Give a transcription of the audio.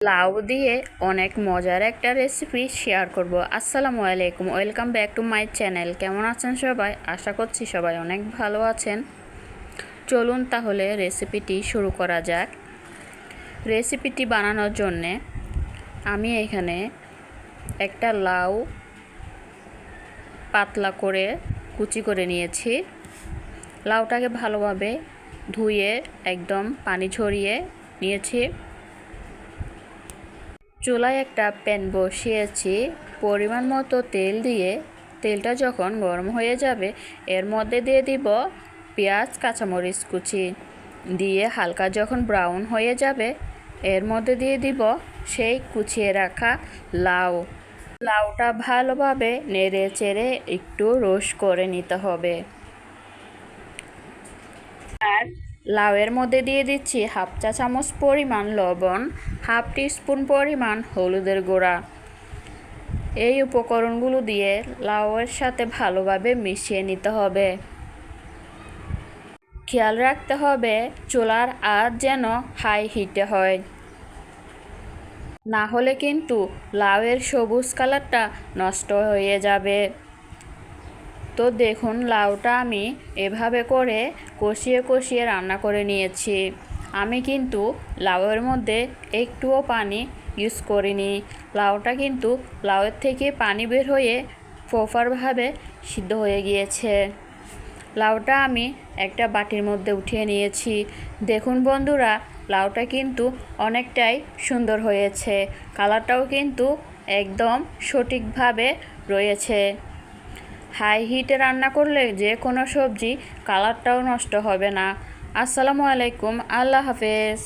লাউ দিয়ে অনেক মজার একটা রেসিপি শেয়ার করব। আসসালামু আলাইকুম welcome back to my channel কেমন আছেন সবাই? আশা করছি সবাই অনেক ভালো আছেন। চলুন তাহলে রেসিপিটি শুরু করা যাক। রেসিপিটি বানানোর জন্যে আমি এখানে একটা লাউ পাতলা করে কুচি করে নিয়েছি। লাউটাকে ভালোভাবে ধুয়ে একদম পানি ঝরিয়ে নিয়েছি। চুলায় একটা প্যান বসিয়েছি, পরিমাণ মতো তেল দিয়ে। তেলটা যখন গরম হয়ে যাবে, এর মধ্যে দিয়ে দিব পেঁয়াজ, কাঁচামরিচ কুচি। দিয়ে হালকা যখন ব্রাউন হয়ে যাবে, এর মধ্যে দিয়ে দিব সেই কুচিয়ে রাখা লাউ। লাউটা ভালোভাবে নেড়ে চেড়ে একটু রোস্ট করে নিতে হবে। আর লাউয়ের মধ্যে দিয়ে দিচ্ছি হাফ চা চামচ পরিমাণ লবণ, হাফ টিস্পুন পরিমাণ হলুদের গুঁড়া। এই উপকরণগুলো দিয়ে লাউয়ের সাথে ভালোভাবে মিশিয়ে নিতে হবে। খেয়াল রাখতে হবে চুলার আঁচ যেন হাই হিটে হয়। না হলে কিন্তু লাউয়ের সবুজ কালারটা নষ্ট হয়ে যাবে। তো দেখুন, লাউটা আমি এভাবে করে কষিয়ে কষিয়ে রান্না করে নিয়েছি। আমি কিন্তু লাউয়ের মধ্যে একটুও পানি ইউজ করিনি। লাউটা কিন্তু লাউয়ের থেকে পানি বের হয়ে প্রপারভাবে সিদ্ধ হয়ে গিয়েছে। লাউটা আমি একটা বাটির মধ্যে উঠিয়ে নিয়েছি। দেখুন বন্ধুরা, লাউটা কিন্তু অনেকটাই সুন্দর হয়েছে। কালারটাও কিন্তু একদম সঠিকভাবে রয়েছে। হাই হিটে রান্না করলে যে কোনো সবজি কালারটাও নষ্ট হবে না। আসসালামু আলাইকুম, আল্লাহ হাফেজ।